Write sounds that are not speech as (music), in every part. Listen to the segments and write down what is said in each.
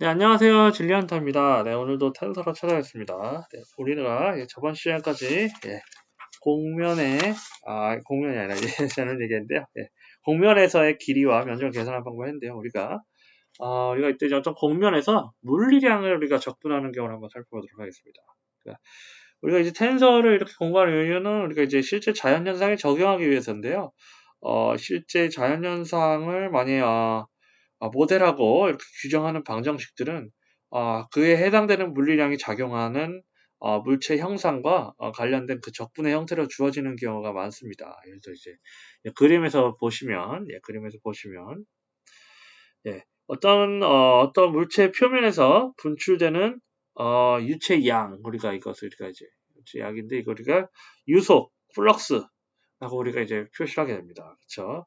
네, 안녕하세요. 진리안타입니다. 네, 오늘도 텐서로 찾아뵙습니다. 네, 우리가 예, 저번 시간까지 예, 공면에, 아, 공면이 아니라 (laughs) 예전을 얘기했는데요. 예, 공면에서의 길이와 면적을 계산하는 방법을 했는데요. 우리가, 어, 우리가 이때 어떤 공면에서 물리량을 우리가 적분하는 경우를 한번 살펴보도록 하겠습니다. 그러니까 우리가 이제 텐서를 이렇게 공부하는 이유는 우리가 이제 실제 자연현상에 적용하기 위해서인데요. 어, 실제 자연현상을 만약에, 어, 아, 모델하고 이렇게 규정하는 방정식들은 아, 그에 해당되는 물리량이 작용하는 어, 물체 형상과 어, 관련된 그 적분의 형태로 주어지는 경우가 많습니다. 그래서 이제 예, 그림에서 보시면, 예, 그림에서 보시면, 예, 어떤 어, 어떤 물체 표면에서 분출되는 어, 유체 양 우리가 이것을 우리가 이제 유체 양인데 이거 우리가 유속, 플럭스라고 우리가 이제 표시를 하게 됩니다. 그렇죠?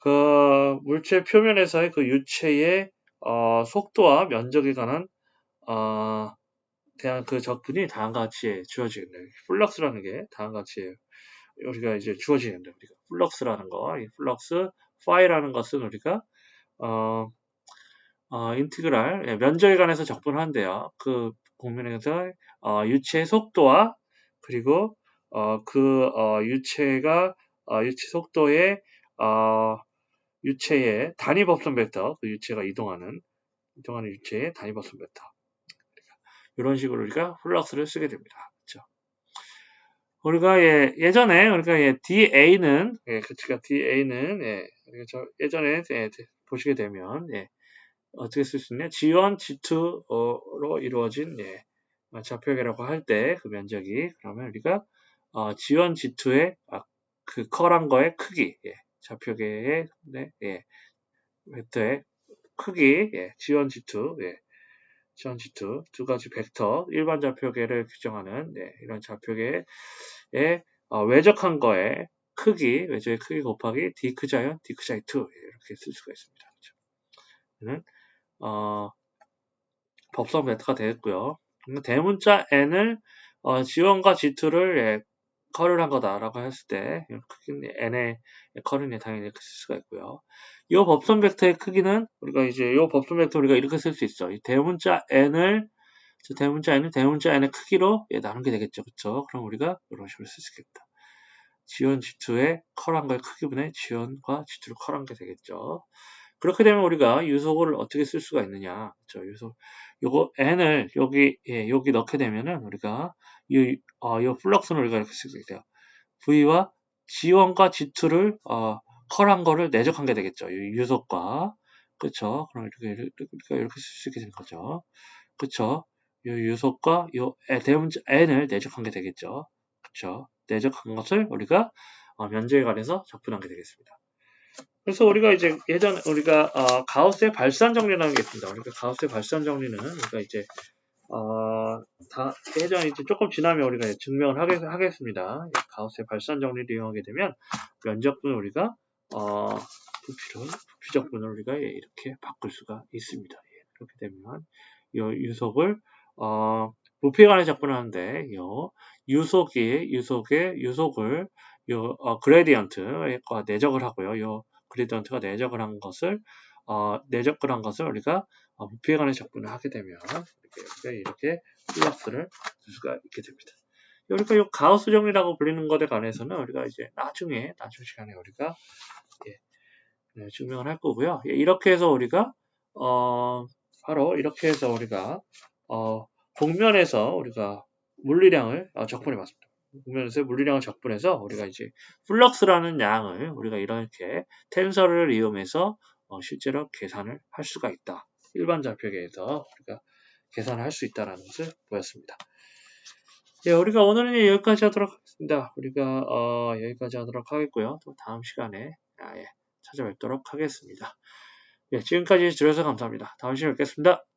그 물체 표면에서의 그 유체의 어, 속도와 면적에 관한 어, 대한 그 적분이 다음과 같이 주어지겠네요. 플럭스라는 게 다음과 같이 우리가 이제 주어지는데 우리가 플럭스라는 거, 이 플럭스 파이라는 것은 우리가 어, 어, 인티그랄 예, 면적에 관해서 적분하는데요. 그 공면에서 어, 유체의 속도와 그리고 어, 그 어, 유체가 어, 유체 속도의 어, 유체의 단위 법선 벡터, 그 유체가 이동하는 이동하는 유체의 단위 법선 벡터. 이런 식으로 우리가 플럭스를 쓰게 됩니다. 그렇죠? 우리가 예, 예전에 우리가 예, DA는 예, 그치가 DA는 예, 저 예전에 예, 보시게 되면 예, 어떻게 쓸 수 있냐? G1, G2로 이루어진 예, 좌표계라고 할 때 그 면적이 그러면 우리가 어, G1, G2의 아, 그 커란 거의 크기 예, 좌표계의 네, 예, 벡터의 크기 예, G1, G2 예, G1, G2 두 가지 벡터 일반 좌표계를 규정하는 예, 이런 좌표계의 어, 외적한 거의 크기 외적의 크기 곱하기 D 크자연 D 크자이 2 예, 이렇게 쓸 수가 있습니다. 그렇죠? 어, 법성 벡터가 되겠고요. 대문자 n을 어, G1과 G2를 예, 컬을 한 거다라고 했을 때 크기는 n의 컬은 당연히 이렇게 쓸 수가 있고요. 이 법선 벡터의 크기는 우리가 이제 이 법선 벡터 우리가 이렇게 쓸 수 있어. 이 대문자 n을 대문자 n을 대문자 n의 크기로 예, 나눈 게 되겠죠, 그렇죠? 그럼 우리가 이런 식으로 쓸 수 있겠다. 지원 G2의 컬한 거의 크기분의 지원과 G2를 컬한 게 되겠죠. 그렇게 되면 우리가 유속을 어떻게 쓸 수가 있느냐? 그렇죠? 유속 요거 n을 여기 예, 여기 넣게 되면은 우리가 이, 어, 이 플럭스는 우리가 이렇게 쓰게 돼요. V와 G1과 G2를 어, 컬한 거를 내적한 게 되겠죠. 이 유속과 그쵸? 그럼 이렇게 이렇게, 이렇게 쓸 수 있게 되는 거죠. 그쵸? 이 유속과 이 대문자 n을 내적한 게 되겠죠. 그쵸? 내적한 것을 우리가 어, 면적에 관해서 적분한 게 되겠습니다. 그래서 우리가 이제 예전 우리가 어, 가우스의 발산 정리라는 게 있습니다. 우리가 가우스의 발산 정리는 우리가 이제 어, 다, 예전 이제 조금 지나면 우리가 증명을 하겠, 하겠 습니다. 가우스의 발산 정리를 이용하게 되면 면적분을 우리가 어, 부피를 부피적분을 우리가 이렇게 바꿀 수가 있습니다. 예, 그렇게 되면 이 유속을 어, 부피에 관해 적분하는데 요 유속이 유속의 유속을 요 어, 그레디언트과 내적을 하고요. 요 그레디언트가 내적을 한 것을 어, 내적을 한 것을 우리가 어, 부피에 관해 적분을 하게 되면 이렇게 이렇게 플러스를 줄 수가 있게 됩니다. 우리가 이 가우스 정리라고 불리는 것에 관해서는 우리가 이제 나중에 나중 시간에 우리가 예, 네, 증명을 할 거고요. 예, 이렇게 해서 우리가 어, 바로 이렇게 해서 우리가 어, 공면에서 우리가 물리량을 어, 적분해 봤습니다. 공면에서 물리량을 적분해서 우리가 이제 플럭스라는 양을 우리가 이렇게 텐서를 이용해서 어, 실제로 계산을 할 수가 있다. 일반 좌표계에서 우리가 계산을 할 수 있다는 것을 보였습니다. 예, 우리가 오늘은 여기까지 하도록 하겠습니다. 우리가 어, 여기까지 하도록 하겠고요. 또 다음 시간에 아, 예, 찾아뵙도록 하겠습니다. 예, 지금까지 들어서 감사합니다. 다음 시간에 뵙겠습니다.